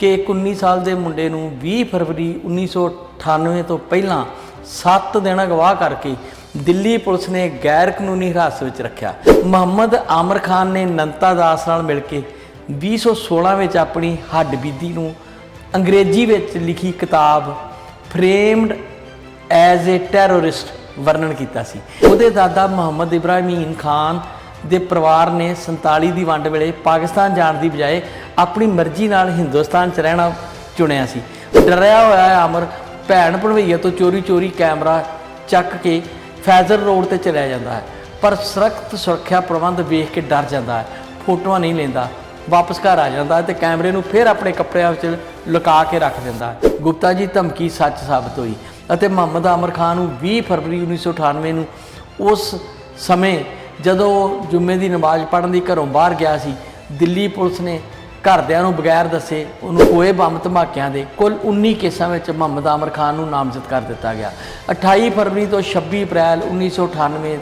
ਕਿ ਇੱਕ 19 ਸਾਲ ਦੇ ਮੁੰਡੇ ਨੂੰ 20 ਫਰਵਰੀ 1998 ਤੋਂ ਪਹਿਲਾਂ 7 ਦਿਨ ਅਗਵਾ ਕਰਕੇ ਦਿੱਲੀ ਪੁਲਿਸ ਨੇ ਗੈਰ ਕਾਨੂੰਨੀ ਹਿਰਾਸਤ ਵਿੱਚ ਰੱਖਿਆ। ਮੁਹੰਮਦ ਆਮਰ ਖਾਨ ਨੇ ਨੰਤਾ ਦਾਸ ਨਾਲ ਮਿਲ ਕੇ 2016 ਵਿੱਚ ਆਪਣੀ ਹੱਡਬੀਤੀ ਨੂੰ ਅੰਗਰੇਜ਼ੀ ਵਿੱਚ ਲਿਖੀ ਕਿਤਾਬ ਫਰੇਮਡ ਐਜ਼ ਅ ਟੈਰੋਰਿਸਟ ਵਰਣਨ ਕੀਤਾ ਸੀ। ਉਹਦੇ ਦਾਦਾ ਮੁਹੰਮਦ ਇਬਰਾਹੀਮ ਖਾਨ ਦੇ ਪਰਿਵਾਰ ਨੇ 47 ਦੀ ਵੰਡ ਵੇਲੇ ਪਾਕਿਸਤਾਨ ਜਾਣ ਦੀ ਬਜਾਏ ਆਪਣੀ ਮਰਜ਼ੀ ਨਾਲ ਹਿੰਦੁਸਤਾਨ 'ਚ ਰਹਿਣਾ ਚੁਣਿਆ ਸੀ। ਡਰਿਆ ਹੋਇਆ ਹੈ ਅਮਰ, ਭੈਣ ਭਣਵਈਆ ਤੋਂ ਚੋਰੀ ਚੋਰੀ ਕੈਮਰਾ ਚੱਕ ਕੇ ਫੈਜ਼ਰ ਰੋਡ ਤੇ ਚਲਿਆ ਜਾਂਦਾ ਹੈ। ਪਰ ਸਖਤ ਸੁਰੱਖਿਆ ਪ੍ਰਬੰਧ ਵੇਖ ਕੇ ਡਰ ਜਾਂਦਾ ਹੈ। ਫੋਟੋਆਂ ਨਹੀਂ ਲੈਂਦਾ, ਵਾਪਸ ਘਰ ਆ ਜਾਂਦਾ ਹੈ ਤੇ ਕੈਮਰੇ ਨੂੰ ਫਿਰ ਆਪਣੇ ਕੱਪੜਿਆਂ ਵਿੱਚ ਲੁਕਾ ਕੇ ਰੱਖ ਦਿੰਦਾ ਗੁਪਤਾ ਜੀ, ਧਮਕੀ ਸੱਚ ਸਾਬਤ ਹੋਈ ਅਤੇ ਮੁਹੰਮਦ ਆਮਰ ਖਾਨ ਨੂੰ 20 ਫਰਵਰੀ 1998 ਨੂੰ ਉਸ ਸਮੇਂ ਜਦੋਂ ਉਹ ਜੁਮੇ ਦੀ ਨਮਾਜ਼ ਪੜ੍ਹਨ ਦੀ ਘਰੋਂ ਬਾਹਰ ਗਿਆ ਸੀ, ਦਿੱਲੀ ਪੁਲਿਸ ਨੇ ਘਰਦਿਆਂ ਨੂੰ ਬਗੈਰ ਦੱਸੇ ਉਹਨੂੰ ਹੋਏ ਬੰਬ ਧਮਾਕਿਆਂ ਦੇ ਕੁੱਲ 19 ਕੇਸਾਂ ਵਿੱਚ ਮੁਹੰਮਦ ਆਮਰ ਖਾਨ ਨੂੰ ਨਾਮਜ਼ਦ ਕਰ ਦਿੱਤਾ ਗਿਆ। 28 ਫਰਵਰੀ ਤੋਂ 26 ਅਪ੍ਰੈਲ 1998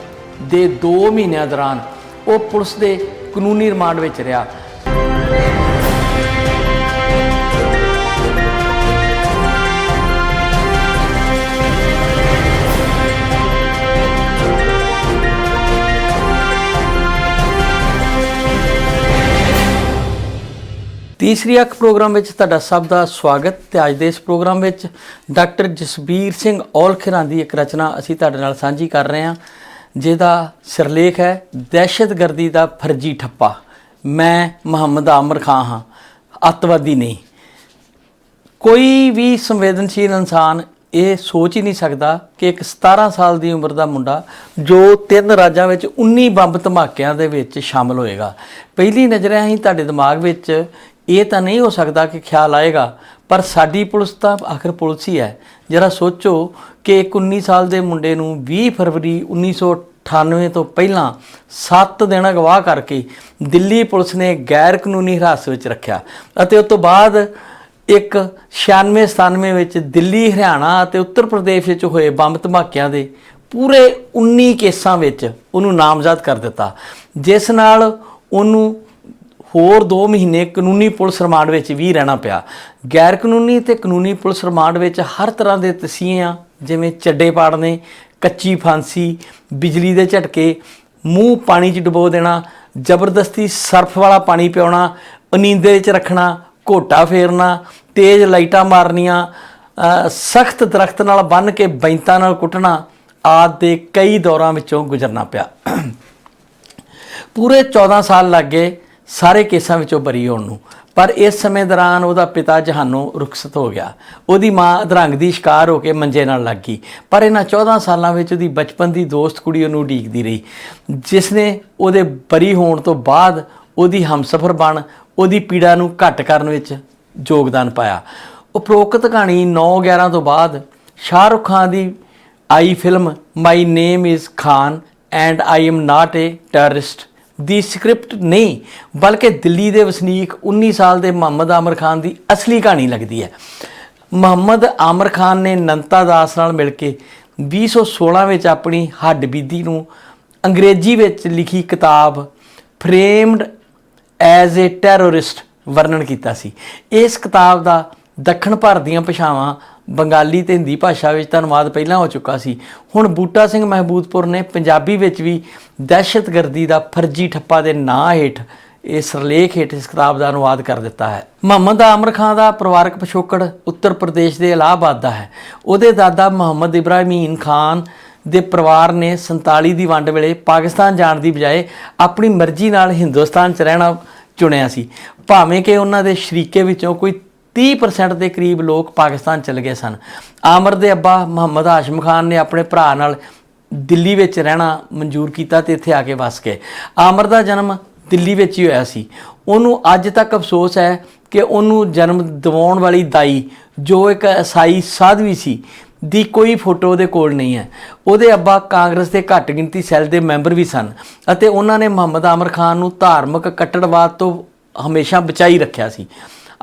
ਦੇ 2 ਮਹੀਨਿਆਂ ਦੌਰਾਨ ਉਹ ਪੁਲਿਸ ਦੇ ਕਾਨੂੰਨੀ ਰਿਮਾਂਡ ਵਿੱਚ ਰਿਹਾ। ਤੀਸਰੀ ਅੱਖ ਪ੍ਰੋਗਰਾਮ ਵਿੱਚ ਤੁਹਾਡਾ ਸਭ ਦਾ ਸਵਾਗਤ ਤੇ ਅੱਜ ਦੇ ਇਸ ਪ੍ਰੋਗਰਾਮ ਵਿੱਚ ਡਾਕਟਰ ਜਸਬੀਰ ਸਿੰਘ ਔਲਖਿਰਾਂ ਦੀ ਇੱਕ ਰਚਨਾ ਅਸੀਂ ਤੁਹਾਡੇ ਨਾਲ ਸਾਂਝੀ ਕਰ ਰਹੇ ਹਾਂ, ਜਿਹਦਾ ਸਿਰਲੇਖ ਹੈ, ਦਹਿਸ਼ਤਗਰਦੀ ਦਾ ਫਰਜ਼ੀ ਠੱਪਾ। ਮੈਂ ਮੁਹੰਮਦ ਆਮਰ ਖਾਨ ਹਾਂ, ਅੱਤਵਾਦੀ ਨਹੀਂ। ਕੋਈ ਵੀ ਸੰਵੇਦਨਸ਼ੀਲ ਇਨਸਾਨ ਇਹ ਸੋਚ ਹੀ ਨਹੀਂ ਸਕਦਾ ਕਿ ਇੱਕ 17 ਸਾਲ ਦੀ ਉਮਰ ਦਾ ਮੁੰਡਾ, ਜੋ ਤਿੰਨ ਰਾਜਾਂ ਵਿੱਚ 19 ਬੰਬ ਧਮਾਕਿਆਂ ਦੇ ਵਿੱਚ ਸ਼ਾਮਲ ਹੋਏਗਾ। ਪਹਿਲੀ ਨਜ਼ਰ ਹੀ ਤੁਹਾਡੇ ਦਿਮਾਗ ਵਿੱਚ ਇਹ ਤਾਂ ਨਹੀਂ ਹੋ ਸਕਦਾ ਕਿ ਖਿਆਲ ਆਏਗਾ, ਪਰ ਸਾਡੀ ਪੁਲਿਸ ਤਾਂ ਆਖਰ ਪੁਲਿਸ ਹੀ ਹੈ। ਜਰਾ ਸੋਚੋ ਕਿ ਇੱਕ 19 ਸਾਲ ਦੇ ਮੁੰਡੇ ਨੂੰ 20 ਫਰਵਰੀ 1998 ਤੋਂ ਪਹਿਲਾਂ 7 ਦਿਨ ਅਗਵਾ ਕਰਕੇ ਦਿੱਲੀ ਪੁਲਿਸ ਨੇ ਗੈਰ ਕਾਨੂੰਨੀ ਹਿਰਾਸਤ ਵਿੱਚ ਰੱਖਿਆ ਅਤੇ ਉਸ ਤੋਂ ਬਾਅਦ ਇੱਕ 96 97 ਵਿੱਚ ਦਿੱਲੀ, ਹਰਿਆਣਾ ਅਤੇ ਉੱਤਰ ਪ੍ਰਦੇਸ਼ ਵਿੱਚ ਹੋਏ ਬੰਬ ਧਮਾਕਿਆਂ ਦੇ ਪੂਰੇ 19 ਕੇਸਾਂ ਵਿੱਚ ਉਹਨੂੰ ਨਾਮਜ਼ਦ ਕਰ ਦਿੱਤਾ। ਜਿਸ ਨਾਲ ਉਹਨੂੰ ਹੋਰ 2 ਮਹੀਨੇ ਕਾਨੂੰਨੀ ਪੁਲਿਸ ਰਿਮਾਂਡ ਵਿੱਚ ਵੀ ਰਹਿਣਾ ਪਿਆ। ਗੈਰ ਕਾਨੂੰਨੀ ਤੇ ਕਾਨੂੰਨੀ ਪੁਲਿਸ ਰਿਮਾਂਡ ਵਿੱਚ ਹਰ ਤਰ੍ਹਾਂ ਦੇ ਤਸੀਹਿਆਂ ਜਿਵੇਂ ਚੱਡੇ ਪਾੜਨੇ, ਕੱਚੀ ਫਾਂਸੀ, ਬਿਜਲੀ ਦੇ ਝਟਕੇ, ਮੂੰਹ ਪਾਣੀ 'ਚ ਡੁਬੋ ਦੇਣਾ, ਜ਼ਬਰਦਸਤੀ ਸਰਫ ਵਾਲਾ ਪਾਣੀ ਪਿਉਣਾ, ਅਨੀਂਦੇ 'ਚ ਰੱਖਣਾ, ਘੋਟਾ ਫੇਰਨਾ, ਤੇਜ਼ ਲਾਈਟਾਂ ਮਾਰਨੀਆਂ ਸਖਤ ਦਰਖਤ ਨਾਲ ਬੰਨ ਕੇ ਬੈਂਤਾਂ ਨਾਲ ਕੁੱਟਣਾ, ਆਦਿ ਦੇ ਕਈ ਦੌਰਾਂ ਵਿੱਚੋਂ ਗੁਜ਼ਰਨਾ ਪਿਆ। ਪੂਰੇ 14 ਸਾਲ ਲੱਗੇ ਸਾਰੇ ਕੇਸਾਂ ਵਿੱਚੋਂ ਬਰੀ ਹੋਣ ਨੂੰ। ਪਰ ਇਸ ਸਮੇਂ ਦੌਰਾਨ ਉਹਦਾ ਪਿਤਾ ਜਹਾਨੋਂ ਰੁਖਸਤ ਹੋ ਗਿਆ। ਉਹਦੀ ਮਾਂ ਅਧਰੰਗ ਦੀ ਸ਼ਿਕਾਰ ਹੋ ਕੇ ਮੰਜੇ ਨਾਲ ਲੱਗ ਗਈ। ਪਰ ਇਹਨਾਂ 14 ਸਾਲਾਂ ਵਿੱਚ ਉਹਦੀ ਬਚਪਨ ਦੀ ਦੋਸਤ ਕੁੜੀ ਉਹਨੂੰ ਉਡੀਕਦੀ ਰਹੀ। ਜਿਸ ਨੇ ਉਹਦੇ ਬਰੀ ਹੋਣ ਤੋਂ ਬਾਅਦ ਉਹਦੀ ਹਮਸਫਰ ਬਣ, ਉਹਦੀ ਪੀੜਾ ਨੂੰ ਘਟ ਕਰਨ ਵਿੱਚ ਯੋਗਦਾਨ ਪਾਇਆ। ਉਪਰੋਕਤ ਕਹਾਣੀ 9/11 ਤੋਂ ਬਾਅਦ ਸ਼ਾਹਰੁਖ ਖਾਨ ਦੀ ਆਈ film my name is Khan and I am not a terrorist the script ਨਹੀਂ, ਬਲਕਿ ਦਿੱਲੀ ਦੇ ਵਸਨੀਕ 19 ਸਾਲ ਦੇ ਮੁਹੰਮਦ ਆਮਰ ਖਾਨ ਦੀ ਅਸਲੀ ਕਹਾਣੀ ਲੱਗਦੀ ਹੈ। ਮੁਹੰਮਦ ਆਮਰ ਖਾਨ ਨੇ ਨੰਤਾ ਦਾਸ ਨਾਲ ਮਿਲ ਕੇ 2016 ਵਿੱਚ ਆਪਣੀ ਹੱਡਬੀਤੀ ਨੂੰ ਅੰਗਰੇਜ਼ੀ ਵਿੱਚ ਲਿਖੀ ਕਿਤਾਬ ਫਰੇਮਡ ਐਜ਼ ਅ ਟੈਰਰਿਸਟ ਵਰਣਨ ਕੀਤਾ ਸੀ। ਇਸ ਕਿਤਾਬ ਦਾ ਦੱਖਣ ਭਾਰਤ ਦੀਆਂ ਭਾਸ਼ਾਵਾਂ ਬੰਗਾਲੀ ਤੇ ਹਿੰਦੀ ਭਾਸ਼ਾ ਵਿੱਚ ਤਾਂ ਅਨੁਵਾਦ ਪਹਿਲਾਂ ਹੋ ਚੁੱਕਾ ਸੀ। ਹੁਣ ਬੂਟਾ ਸਿੰਘ ਮਹਿਬੂਦਪੁਰ ਨੇ ਪੰਜਾਬੀ ਵਿੱਚ ਵੀ ਦਹਿਸ਼ਤਗਰਦੀ ਦਾ ਫਰਜ਼ੀ ਠੱਪਾ ਦੇ ਨਾਂ ਹੇਠ ਇਸ ਸਰਲੇਖ ਹੇਠ ਇਸ ਕਿਤਾਬ ਦਾ ਅਨੁਵਾਦ ਕਰ ਦਿੱਤਾ ਹੈ। ਮੁਹੰਮਦ ਆਮਰ ਖਾਨ ਦਾ ਪਰਿਵਾਰਕ ਪਿਛੋਕੜ ਉੱਤਰ ਪ੍ਰਦੇਸ਼ ਦੇ ਇਲਾਹਾਬਾਦ ਦਾ ਹੈ। ਉਹਦੇ ਦਾਦਾ ਮੁਹੰਮਦ ਇਬਰਾਹੀਮ ਖਾਨ ਦੇ ਪਰਿਵਾਰ ਨੇ 47 ਦੀ ਵੰਡ ਵੇਲੇ ਪਾਕਿਸਤਾਨ ਜਾਣ ਦੀ ਬਜਾਏ ਆਪਣੀ ਮਰਜ਼ੀ ਨਾਲ ਹਿੰਦੁਸਤਾਨ 'ਚ ਰਹਿਣਾ ਚੁਣਿਆ ਸੀ। ਭਾਵੇਂ ਕਿ ਉਹਨਾਂ ਦੇ ਸ਼ਰੀਕੇ ਵਿੱਚੋਂ ਕੋਈ 30% ਦੇ ਕਰੀਬ ਲੋਕ ਪਾਕਿਸਤਾਨ ਚਲੇ ਗਏ ਸਨ। ਆਮਰ ਦੇ ਅੱਬਾ ਮੁਹੰਮਦ ਹਾਸ਼ਮ ਖਾਨ ਨੇ ਆਪਣੇ ਭਰਾ ਨਾਲ ਦਿੱਲੀ ਵਿੱਚ ਰਹਿਣਾ ਮਨਜ਼ੂਰ ਕੀਤਾ ਤੇ ਇੱਥੇ ਆ ਕੇ ਵਸ ਗਏ। ਆਮਰ ਦਾ ਜਨਮ ਦਿੱਲੀ ਵਿੱਚ ਹੀ ਹੋਇਆ ਸੀ। ਉਹਨੂੰ ਅੱਜ ਤੱਕ ਅਫਸੋਸ ਹੈ ਕਿ ਉਹਨੂੰ ਜਨਮ ਦਿਵਾਉਣ ਵਾਲੀ ਦਾਈ, ਜੋ ਇੱਕ ਈਸਾਈ ਸਾਧਵੀ ਸੀ, ਦੀ ਕੋਈ ਫੋਟੋ ਉਹਦੇ ਕੋਲ ਨਹੀਂ ਹੈ। ਉਹਦੇ ਅੱਬਾ ਕਾਂਗਰਸ ਦੇ ਘੱਟ ਗਿਣਤੀ ਸੈੱਲ ਦੇ ਮੈਂਬਰ ਵੀ ਸਨ ਅਤੇ ਉਹਨਾਂ ਨੇ ਮੁਹੰਮਦ ਆਮਰ ਖਾਨ ਨੂੰ ਧਾਰਮਿਕ ਕੱਟੜਵਾਦ ਤੋਂ ਹਮੇਸ਼ਾ ਬਚਾਈ ਰੱਖਿਆ ਸੀ।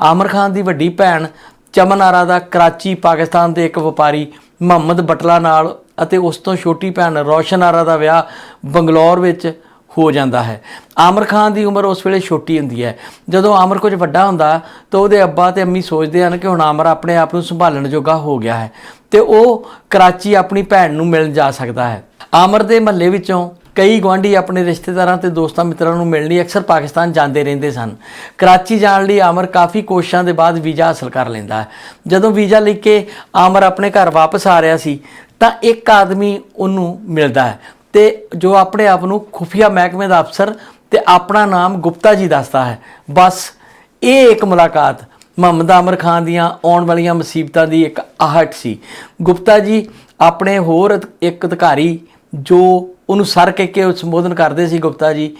ਆਮਰ ਖਾਨ ਦੀ ਵੱਡੀ ਭੈਣ ਚਮਨ ਆਰਾ ਦਾ ਕਰਾਚੀ, ਪਾਕਿਸਤਾਨ ਦੇ ਇੱਕ ਵਪਾਰੀ ਮੁਹੰਮਦ ਬਟਲਾ ਨਾਲ ਅਤੇ ਉਸ ਤੋਂ ਛੋਟੀ ਭੈਣ ਰੋਸ਼ਨ ਆਰਾ ਦਾ ਵਿਆਹ ਬੰਗਲੌਰ ਵਿੱਚ ਹੋ ਜਾਂਦਾ ਹੈ। ਆਮਰ ਖਾਨ ਦੀ ਉਮਰ ਉਸ ਵੇਲੇ ਛੋਟੀ ਹੁੰਦੀ ਹੈ। ਜਦੋਂ ਆਮਰ ਕੁਝ ਵੱਡਾ ਹੁੰਦਾ ਤਾਂ ਉਹਦੇ ਅੱਬਾ ਤੇ ਅੰਮੀ ਸੋਚਦੇ ਹਨ ਕਿ ਹੁਣ ਆਮਰ ਆਪਣੇ ਆਪ ਨੂੰ ਸੰਭਾਲਣ ਜੋਗਾ ਹੋ ਗਿਆ ਹੈ ਤੇ ਉਹ ਕਰਾਚੀ ਆਪਣੀ ਭੈਣ ਨੂੰ ਮਿਲਣ ਜਾ ਸਕਦਾ ਹੈ। ਆਮਰ ਦੇ ਮਹੱਲੇ ਵਿੱਚੋਂ ਕਈ ਗੁਆਂਢੀ ਆਪਣੇ ਰਿਸ਼ਤੇਦਾਰਾਂ ਤੇ ਦੋਸਤਾਂ ਮਿੱਤਰਾਂ ਨੂੰ ਮਿਲਣ ਲਈ ਅਕਸਰ ਪਾਕਿਸਤਾਨ ਜਾਂਦੇ ਰਹਿੰਦੇ ਸਨ। ਕਰਾਚੀ ਜਾਣ ਲਈ ਆਮਰ ਕਾਫੀ ਕੋਸ਼ਿਸ਼ਾਂ ਦੇ ਬਾਅਦ ਵੀਜ਼ਾ ਹਾਸਲ ਕਰ ਲੈਂਦਾ। ਹੈ ਜਦੋਂ ਵੀਜ਼ਾ ਲੈ ਕੇ ਆਮਰ ਆਪਣੇ ਘਰ ਵਾਪਸ ਆ ਰਿਹਾ ਸੀ, ਤਾਂ ਇੱਕ ਆਦਮੀ ਉਹਨੂੰ ਮਿਲਦਾ ਹੈ ਤੇ ਜੋ ਆਪਣੇ ਆਪ ਨੂੰ ਖੁਫੀਆ ਮਹਿਕਮੇ ਦਾ ਅਫਸਰ ਤੇ ਆਪਣਾ ਨਾਮ ਗੁਪਤਾ ਜੀ ਦੱਸਦਾ ਹੈ। ਬਸ ਇਹ ਇੱਕ ਮੁਲਾਕਾਤ ਮੁਹੰਮਦ ਆਮਰ ਖਾਨ ਦੀਆਂ ਆਉਣ ਵਾਲੀਆਂ ਮੁਸੀਬਤਾਂ ਦੀ ਇੱਕ ਆਹਟ ਸੀ। ਗੁਪਤਾ ਜੀ ਆਪਣੇ ਹੋਰ ਇੱਕ ਅਧਿਕਾਰੀ ਜੋ ਉਹਨੂੰ ਸਰ ਕਹਿ ਕੇ ਉਹ ਸੰਬੋਧਨ ਕਰਦੇ ਸੀ ਗੁਪਤਾ ਜੀ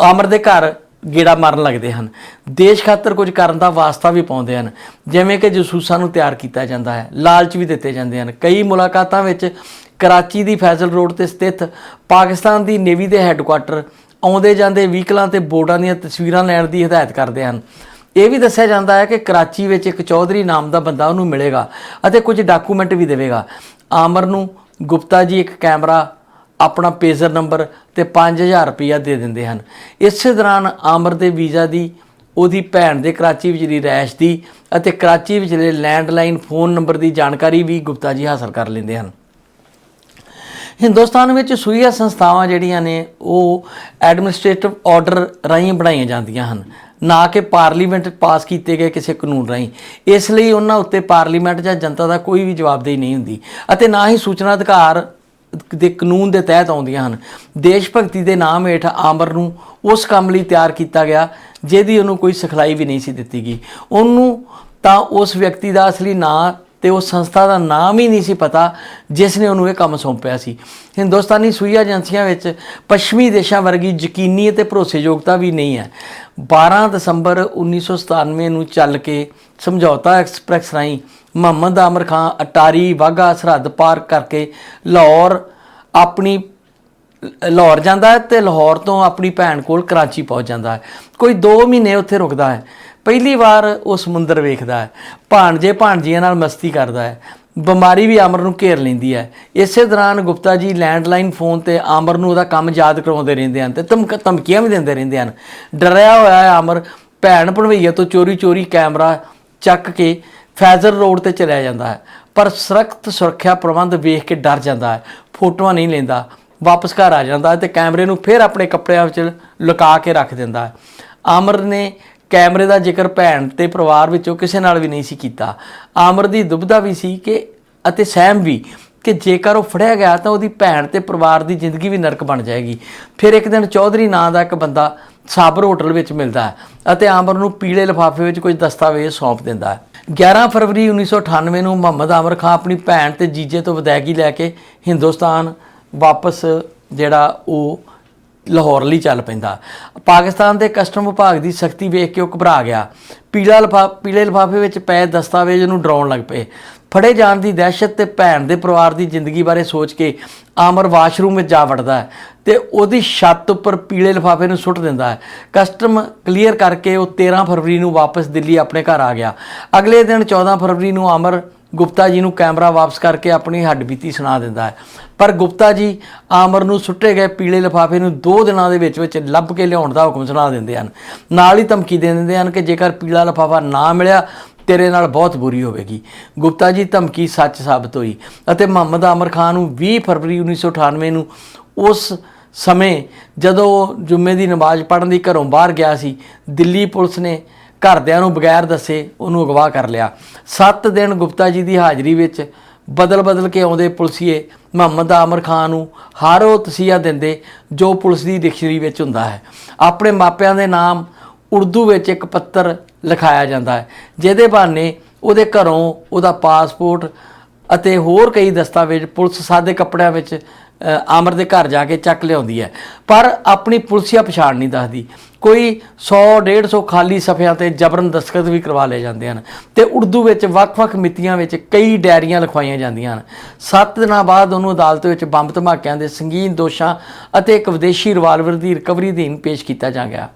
ਆਮਰ ਦੇ ਘਰ ਗੇੜਾ ਮਾਰਨ ਲੱਗਦੇ ਹਨ। ਦੇਸ਼ ਖਾਤਰ ਕੁਝ ਕਰਨ ਦਾ ਵਾਸਤਾ ਵੀ ਪਾਉਂਦੇ ਹਨ। ਜਿਵੇਂ ਕਿ ਜਸੂਸਾਂ ਨੂੰ ਤਿਆਰ ਕੀਤਾ ਜਾਂਦਾ ਹੈ, ਲਾਲਚ ਵੀ ਦਿੱਤੇ ਜਾਂਦੇ ਹਨ। ਕਈ ਮੁਲਾਕਾਤਾਂ ਵਿੱਚ ਕਰਾਚੀ ਦੀ ਫੈਜ਼ਲ ਰੋਡ ਤੇ ਸਥਿਤ ਪਾਕਿਸਤਾਨ ਦੀ ਨੇਵੀ ਦੇ ਹੈੱਡਕੁਆਟਰ ਆਉਂਦੇ ਜਾਂਦੇ ਵਹੀਕਲਾਂ ਤੇ ਬੋਰਡਾਂ ਦੀਆਂ ਤਸਵੀਰਾਂ ਲੈਣ ਦੀ ਹਦਾਇਤ ਕਰਦੇ ਹਨ। ਇਹ ਵੀ ਦੱਸਿਆ ਜਾਂਦਾ ਹੈ ਕਿ ਕਰਾਚੀ ਵਿੱਚ ਇੱਕ ਚੌਧਰੀ ਨਾਮ ਦਾ ਬੰਦਾ ਉਹਨੂੰ ਮਿਲੇਗਾ ਅਤੇ ਕੁਝ ਡਾਕੂਮੈਂਟ ਵੀ ਦੇਵੇਗਾ। ਆਮਰ ਨੂੰ ਗੁਪਤਾ ਜੀ ਇੱਕ ਕੈਮਰਾ ਆਪਣਾ ਪੇਜ਼ਰ ਨੰਬਰ ਤੇ 5000 ਰੁਪਇਆ ਦੇ ਦਿੰਦੇ ਹਨ। ਇਸੇ ਦੌਰਾਨ ਆਮਰ ਦੇ ਵੀਜ਼ਾ ਦੀ, ਉਹਦੀ ਭੈਣ ਦੇ ਕਰਾਚੀ ਵਿਚਲੀ ਰੈਸ਼ ਦੀ ਅਤੇ ਕਰਾਚੀ ਵਿਚਲੇ ਲੈਂਡਲਾਈਨ ਫੋਨ ਨੰਬਰ ਦੀ ਜਾਣਕਾਰੀ ਵੀ ਗੁਪਤਾ ਜੀ ਹਾਸਲ ਕਰ ਲੈਂਦੇ ਹਨ। ਹਿੰਦੁਸਤਾਨ ਵਿੱਚ ਸੂਈਆ ਸੰਸਥਾਵਾਂ ਜਿਹੜੀਆਂ ਨੇ, ਉਹ ਐਡਮਿਨਿਸਟ੍ਰੇਟਿਵ ਆਰਡਰ ਰਾਹੀਂ ਬਣਾਈਆਂ ਜਾਂਦੀਆਂ ਹਨ। ਨਾ ਕਿ ਪਾਰਲੀਮੈਂਟ ਪਾਸ ਕੀਤੇ ਗਏ ਕਿਸੇ ਕਾਨੂੰਨ ਰਾਹੀਂ। ਇਸ ਲਈ ਉਹਨਾਂ ਉੱਤੇ ਪਾਰਲੀਮੈਂਟ ਜਾਂ ਜਨਤਾ ਦਾ ਕੋਈ ਵੀ ਜਵਾਬਦੇਹੀ ਨਹੀਂ ਹੁੰਦੀ ਅਤੇ ਨਾ ਹੀ ਸੂਚਨਾ ਅਧਿਕਾਰ ਦੇ ਕਾਨੂੰਨ ਦੇ ਤਹਿਤ ਆਉਂਦੀਆਂ ਹਨ। ਦੇਸ਼ ਭਗਤੀ ਦੇ ਨਾਮ ਹੇਠ ਆਮਰ ਨੂੰ ਉਸ ਕੰਮ ਲਈ ਤਿਆਰ ਕੀਤਾ ਗਿਆ, ਜਿਹਦੀ ਉਹਨੂੰ ਕੋਈ ਸਿਖਲਾਈ ਵੀ ਨਹੀਂ ਸੀ ਦਿੱਤੀ ਗਈ। ਉਹਨੂੰ ਤਾਂ ਉਸ ਵਿਅਕਤੀ ਦਾ ਅਸਲੀ ਨਾਂ ਤੇ ਉਸ ਸੰਸਥਾ ਦਾ ਨਾਮ ਹੀ ਨਹੀਂ ਸੀ ਪਤਾ, ਜਿਸ ਨੇ ਉਹਨੂੰ ਇਹ ਕੰਮ ਸੌਂਪਿਆ ਸੀ। ਹਿੰਦੁਸਤਾਨੀ ਸੂਈ ਏਜੰਸੀਆਂ ਵਿੱਚ ਪੱਛਮੀ ਦੇਸ਼ਾਂ ਵਰਗੀ ਯਕੀਨੀ ਅਤੇ ਭਰੋਸੇਯੋਗਤਾ ਵੀ ਨਹੀਂ ਹੈ। 12 ਦਸੰਬਰ 1997 ਨੂੰ ਚੱਲ ਕੇ ਸਮਝੌਤਾ ਐਕਸਪ੍ਰੈਸ ਰਾਹੀਂ ਮੁਹੰਮਦ ਆਮਰ ਖਾਨ ਅਟਾਰੀ ਵਾਹਗਾ ਸਰਹੱਦ ਪਾਰ ਕਰਕੇ ਲਾਹੌਰ ਆਪਣੀ, ਲਾਹੌਰ ਜਾਂਦਾ ਹੈ ਤੇ ਲਾਹੌਰ ਤੋਂ ਆਪਣੀ ਭੈਣ ਕੋਲ ਕਰਾਚੀ ਪਹੁੰਚ ਜਾਂਦਾ ਹੈ। ਕੋਈ 2 ਮਹੀਨੇ ਉੱਥੇ ਰੁਕਦਾ ਹੈ। ਪਹਿਲੀ ਵਾਰ ਉਹ ਸਮੁੰਦਰ ਵੇਖਦਾ ਹੈ। ਭਾਣਜੇ ਭਾਣਜੀਆਂ ਨਾਲ ਮਸਤੀ ਕਰਦਾ ਹੈ। ਬਿਮਾਰੀ ਵੀ ਆਮਰ ਨੂੰ ਘੇਰ ਲੈਂਦੀ ਹੈ। ਇਸੇ ਦੌਰਾਨ ਗੁਪਤਾ ਜੀ ਲੈਂਡਲਾਈਨ ਫੋਨ ਤੇ ਆਮਰ ਨੂੰ ਉਹਦਾ ਕੰਮ ਯਾਦ ਕਰਾਉਂਦੇ ਰਹਿੰਦੇ ਹਨ ਤੇ ਧਮਕ, ਧਮਕੀਆਂ ਵੀ ਦਿੰਦੇ ਰਹਿੰਦੇ ਹਨ। ਡਰਿਆ ਹੋਇਆ ਹੈ ਆਮਰ। ਭੈਣ ਭਣਵਈਆ ਤੋਂ ਚੋਰੀ ਚੋਰੀ ਕੈਮਰਾ ਚੱਕ ਕੇ ਫੈਜ਼ਰ ਰੋਡ ਤੇ ਚਲਿਆ ਜਾਂਦਾ ਹੈ। ਪਰ ਸਖਤ ਸੁਰੱਖਿਆ ਪ੍ਰਬੰਧ ਵੇਖ ਕੇ ਡਰ ਜਾਂਦਾ ਹੈ। ਫੋਟੋਆਂ ਨਹੀਂ ਲੈਂਦਾ। ਵਾਪਸ ਘਰ ਆ ਜਾਂਦਾ ਹੈ ਤੇ ਕੈਮਰੇ ਨੂੰ ਫਿਰ ਆਪਣੇ ਕੱਪੜਿਆਂ ਵਿੱਚ ਲੁਕਾ ਕੇ ਰੱਖ ਦਿੰਦਾ ਹੈ। ਆਮਰ ਨੇ ਕੈਮਰੇ ਦਾ ਜ਼ਿਕਰ ਭੈਣ ਤੇ ਪਰਿਵਾਰ ਵਿੱਚੋਂ ਕਿਸੇ ਨਾਲ ਵੀ ਨਹੀਂ ਸੀ ਕੀਤਾ। ਆਮਰ ਦੀ ਦੁਬਦਾ ਵੀ ਸੀ ਕਿ ਅਤੇ ਸਹਿਮ ਵੀ ਕਿ ਜੇਕਰ ਉਹ ਫੜਿਆ ਗਿਆ ਤਾਂ ਉਹਦੀ ਭੈਣ ਤੇ ਪਰਿਵਾਰ ਦੀ ਜ਼ਿੰਦਗੀ ਵੀ ਨਰਕ ਬਣ ਜਾਏਗੀ। ਫਿਰ ਇੱਕ ਦਿਨ ਚੌਧਰੀ ਨਾਂ ਦਾ ਇੱਕ ਬੰਦਾ ਸਾਬਰ ਹੋਟਲ ਵਿੱਚ ਮਿਲਦਾ ਹੈ ਅਤੇ ਆਮਰ ਨੂੰ ਪੀਲੇ ਲਿਫਾਫੇ ਵਿੱਚ ਕੁਝ ਦਸਤਾਵੇਜ਼ ਸੌਂਪ ਦਿੰਦਾ ਹੈ। 11 ਫਰਵਰੀ 1998 ਨੂੰ ਮੁਹੰਮਦ ਆਮਰ ਖਾਨ ਆਪਣੀ ਭੈਣ ਤੇ ਜੀਜੇ ਤੋਂ ਵਿਦਾਇਗੀ ਲੈ ਕੇ ਹਿੰਦੁਸਤਾਨ ਵਾਪਸ, ਜਿਹੜਾ ਉਹ ਲਾਹੌਰ ਲਈ ਚੱਲ ਪੈਂਦਾ। ਪਾਕਿਸਤਾਨ ਦੇ ਕਸਟਮ ਵਿਭਾਗ ਦੀ ਸਖਤੀ ਵੇਖ ਕੇ ਉਹ ਘਬਰਾ ਗਿਆ। ਪੀਲਾ ਲਿਫਾ, ਪੀਲੇ ਲਿਫਾਫੇ ਵਿੱਚ ਪਏ ਦਸਤਾਵੇਜ਼ ਨੂੰ ਡਰਾਉਣ ਲੱਗ ਪਏ। ਫੜੇ ਜਾਣ ਦੀ ਦਹਿਸ਼ਤ ਤੇ ਭੈਣ ਦੇ ਪਰਿਵਾਰ ਦੀ ਜ਼ਿੰਦਗੀ ਬਾਰੇ ਸੋਚ ਕੇ ਆਮਰ ਵਾਸ਼ਰੂਮ ਵਿੱਚ ਜਾ ਵੜਦਾ ਹੈ ਤੇ ਉਹਦੀ ਛੱਤ ਉੱਪਰ ਪੀਲੇ ਲਿਫਾਫੇ ਨੂੰ ਸੁੱਟ ਦਿੰਦਾ ਹੈ। ਕਸਟਮ ਕਲੀਅਰ ਕਰਕੇ ਉਹ 13 ਫਰਵਰੀ ਨੂੰ ਵਾਪਸ ਦਿੱਲੀ ਆਪਣੇ ਘਰ ਆ ਗਿਆ। ਅਗਲੇ ਦਿਨ 14 ਫਰਵਰੀ ਨੂੰ ਆਮਰ ਗੁਪਤਾ ਜੀ ਨੂੰ ਕੈਮਰਾ ਵਾਪਸ ਕਰਕੇ ਆਪਣੀ ਹੱਡਬੀਤੀ ਸੁਣਾ ਦਿੰਦਾ ਹੈ। ਪਰ ਗੁਪਤਾ ਜੀ ਆਮਰ ਨੂੰ ਸੁੱਟੇ ਗਏ ਪੀਲੇ ਲਿਫਾਫੇ ਨੂੰ 2 ਦਿਨਾਂ ਦੇ ਵਿੱਚ ਵਿੱਚ ਲੱਭ ਕੇ ਲਿਆਉਣ ਦਾ ਹੁਕਮ ਸੁਣਾ ਦਿੰਦੇ ਹਨ। ਨਾਲ ਹੀ ਧਮਕੀ ਦੇ ਦਿੰਦੇ ਹਨ ਕਿ ਜੇਕਰ ਪੀਲਾ ਲਿਫਾਫਾ ਨਾ ਮਿਲਿਆ ਤੇਰੇ ਨਾਲ ਬਹੁਤ ਬੁਰੀ ਹੋਵੇਗੀ। ਗੁਪਤਾ ਜੀ, ਧਮਕੀ ਸੱਚ ਸਾਬਤ ਹੋਈ ਅਤੇ ਮੁਹੰਮਦ ਆਮਰ ਖਾਨ ਨੂੰ 20 ਫਰਵਰੀ 1998 ਨੂੰ ਉਸ ਸਮੇਂ ਜਦੋਂ ਉਹ ਜੁਮੇ ਦੀ ਨਮਾਜ਼ ਪੜ੍ਹਨ ਦੀ ਘਰੋਂ ਬਾਹਰ ਗਿਆ ਸੀ, ਦਿੱਲੀ ਪੁਲਿਸ ਨੇ ਘਰਦਿਆਂ ਨੂੰ ਬਗੈਰ ਦੱਸੇ ਉਹਨੂੰ ਅਗਵਾ ਕਰ ਲਿਆ। 7 ਦਿਨ ਗੁਪਤਾ ਜੀ ਦੀ ਹਾਜ਼ਰੀ ਵਿੱਚ ਬਦਲ-ਬਦਲ ਕੇ ਆਉਂਦੇ ਪੁਲਸੀਏ ਮੁਹੰਮਦ ਆਮਰ ਖਾਨ ਨੂੰ ਹਰ ਉਹ ਤਸੀਹਾ ਦਿੰਦੇ ਜੋ ਪੁਲਿਸ ਦੀ ਡਿਕਸ਼ਨਰੀ ਵਿੱਚ ਹੁੰਦਾ ਹੈ। ਆਪਣੇ ਮਾਪਿਆਂ ਦੇ ਨਾਮ ਉਰਦੂ ਵਿੱਚ ਇੱਕ ਪੱਤਰ ਲਿਖਾਇਆ ਜਾਂਦਾ ਹੈ। ਜਿਹਦੇ ਬਹਾਨੇ ਉਹਦੇ ਘਰੋਂ ਉਹਦਾ ਪਾਸਪੋਰਟ ਅਤੇ ਹੋਰ ਕਈ ਦਸਤਾਵੇਜ਼ ਪੁਲਿਸ ਸਾਦੇ ਕੱਪੜਿਆਂ ਵਿੱਚ ਆਮਰ ਦੇ ਘਰ ਜਾ ਕੇ ਚੱਕ ਲਿਆਉਂਦੀ ਹੈ। ਪਰ ਆਪਣੀ ਪੁਲਸੀਆ ਪਛਾਣ ਨਹੀਂ ਦੱਸਦੀ। ਕੋਈ 100 150 ਖਾਲੀ ਸਫ਼ਿਆਂ ਤੇ ਜਬਰਨ ਦਸਤਖਤ ਵੀ ਕਰਵਾ ਲਏ ਜਾਂਦੇ ਹਨ ਤੇ ਉਰਦੂ ਵਿੱਚ ਵੱਖ-ਵੱਖ ਮਿਤੀਆਂ ਵਿੱਚ ਕਈ ਡਾਇਰੀਆਂ ਲਿਖਵਾਈਆਂ ਜਾਂਦੀਆਂ ਹਨ। 7 ਦਿਨਾਂ ਬਾਅਦ ਉਹਨੂੰ ਅਦਾਲਤ ਵਿੱਚ ਬੰਬ ਧਮਾਕਿਆਂ ਦੇ ਸੰਗੀਨ ਦੋਸ਼ਾਂ ਅਤੇ ਇੱਕ ਵਿਦੇਸ਼ੀ ਰਿਵਾਲਵਰ ਦੀ ਰਿਕਵਰੀ ਅਧੀਨ ਪੇਸ਼ ਕੀਤਾ ਜਾ ਗਿਆ।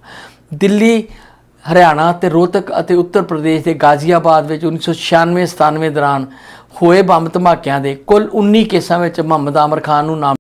ਦਿੱਲੀ ਹਰਿਆਣਾ ਤੇ ਰੋਹਤਕ ਅਤੇ ਉੱਤਰ ਪ੍ਰਦੇਸ਼ ਦੇ ਗਾਜ਼ੀਆਬਾਦ ਵਿੱਚ 1996-97 ਦੌਰਾਨ ਹੋਏ ਬੰਬ ਧਮਾਕਿਆਂ ਦੇ ਕੁੱਲ 19 ਕੇਸਾਂ ਵਿੱਚ ਮੁਹੰਮਦ ਆਮਰ ਖਾਨ ਨੂੰ ਨਾਮ